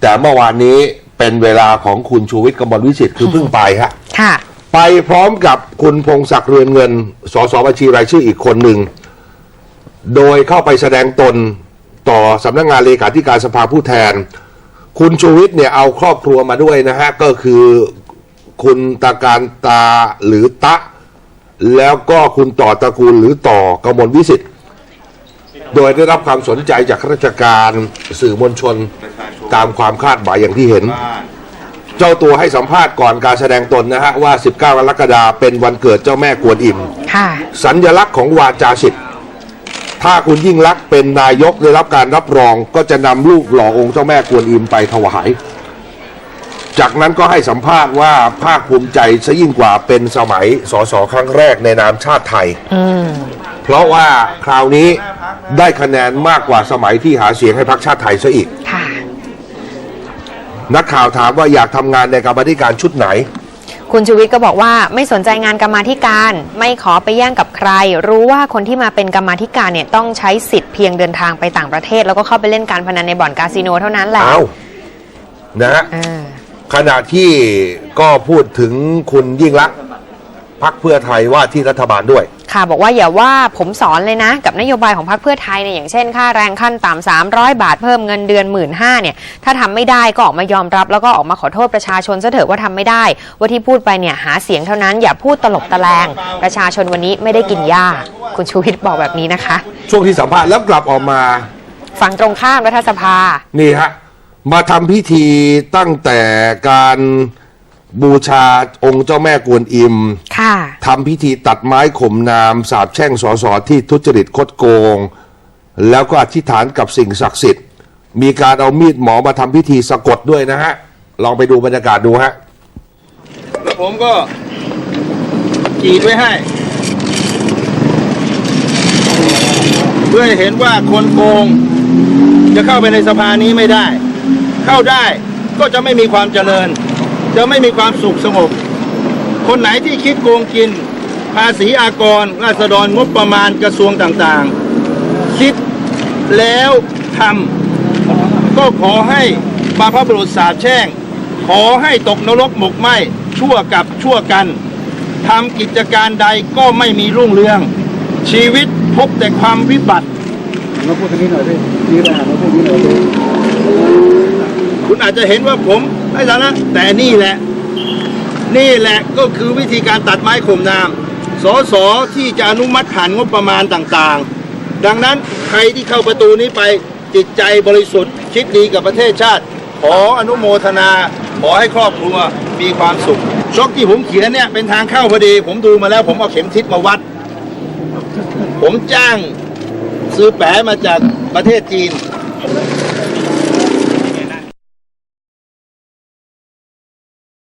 แต่เมื่อวานนี้เป็นเวลาของคุณชูวิทย์กมลวิสิทธิ์คือเพิ่งไปฮะค่ะ ไปพร้อมกับคุณพงศักดิ์เรือนเงิน สสบัญชีรายชื่ออีกคนหนึ่ง โดยเข้าไปแสดงตนต่อสำนักงานเลขาธิการสภาผู้แทน คุณชูวิทย์เนี่ยเอาครอบครัวมาด้วยนะฮะ ก็คือคุณตาการตาหรือตะ แล้วก็คุณต่อตระกูลหรือต่อกมลวิสิทธิ์ โดยได้รับความสนใจจากข้าราชการสื่อมวลชน ตามความคาดหมายอย่างที่เห็น เจ้าตัวให้สัมภาษณ์ก่อนการแสดงตนนะฮะว่า 19 กรกฎาคมเป็นวันเกิดเจ้าแม่กวนอิม ค่ะสัญลักษณ์ของวาจาสิทธิ์ถ้าคุณยิ่งรักษณ์เป็นนายกได้รับการรับรองก็จะนำรูปหล่อองค์เจ้าแม่กวนอิมไปถวาย จากนั้นก็ให้สัมภาษณ์ว่าภาคภูมิใจซะยิ่งกว่าเป็นสมัยสสครั้งแรกในนามชาติไทย อืมเพราะว่าคราวนี้ได้คะแนนมากกว่าสมัยที่หาเสียงให้พรรคชาติไทยซะอีก ค่ะ นักข่าวถามว่าอยากทำงานในกรรมาธิการชุดไหน คุณชูวิทย์ก็บอกว่าไม่สนใจงานกรรมาธิการ ไม่ขอไปแย่งกับใคร รู้ว่าคนที่มาเป็นกรรมาธิการเนี่ยต้องใช้สิทธิ์เพียงเดินทางไปต่างประเทศ แล้วก็เข้าไปเล่นการพนันในบ่อนคาสิโนเท่านั้นแหละเอานะฮะอ่าขณะที่ก็พูดถึงคุณยิ่งรักษณ์พักเพื่อไทยว่าที่รัฐบาลด้วย ค่ะบอกว่าอย่าว่าผมสอนเลยนะ กับนโยบายของพรรคเพื่อไทยเนี่ยอย่างเช่น ค่าแรงขั้นต่ำ300บาทเพิ่มเงินเดือน1 5ื่นเนี่ยถ้าทำไม่ได้ก็ออกมายอมรับ แล้วก็ออกมาขอโทษประชาชนซะเถอะว่าทำไม่ได้ ว่าที่พูดไปเนี่ยหาเสียงเท่านั้นอย่าพูดตลบตะแลงประชาชนวันนี้ไม่ได้กินหญ้าคุณชูวิทย์บอกแบบนี้นะคะ ช่วงที่สัมภาษณ์แล้วกลับออกมาฝั่งตรงข้ามรัฐสภานี่ฮะมาทำพิธีตั้งแต่การ บูชาองค์เจ้าแม่กวนอิม ค่ะ ทำพิธีตัดไม้ข่มนาม สาบแช่งสอสอที่ทุจริตคดโกง แล้วก็อธิษฐานกับสิ่งศักดิ์สิทธิ์ มีการเอามีดหมอมาทำพิธีสะกดด้วยนะฮะ ลองไปดูบรรยากาศดูฮะ แล้วผมก็กรีดไว้ให้ เพื่อให้เห็นว่าคนโกง จะเข้าไปในสภานี้ไม่ได้ เข้าได้ก็จะไม่มีความเจริญ จะไม่มีความสุขสงบ คนไหนที่คิดโกงกิน ภาษีอากร ราษฎรงบประมาณกระทรวงต่างๆ คิดแล้วทำก็ขอให้บาพบุรุษสาบแช่ง ขอให้ตกนรกหมกไหมชั่วกับชั่วกันทำกิจการใดก็ไม่มีรุ่งเรือง ชีวิตพบแต่ความวิบัติมาพูดตรงนี้หน่อยดินี่แหละมาพูดตรงนี้หน่อยดิคุณอาจจะเห็นว่าผม ไร้สาระแต่นี่แหละ นี่แหละก็คือวิธีการตัดไม้ข่มนามสสที่จะอนุมัติผ่านงบประมาณต่างๆ ดังนั้นใครที่เข้าประตูนี้ไปจิตใจบริสุทธิ์คิดดีกับประเทศชาติ ขออนุโมทนา ขอให้ครอบครัวมีความสุขช็อกที่ผมเขียนเนี่ยเป็นทางเข้าพอดี ผมดูมาแล้วผมเอาเข็มทิศมาวัด ผมจ้างซื้อแปะมาจากประเทศจีน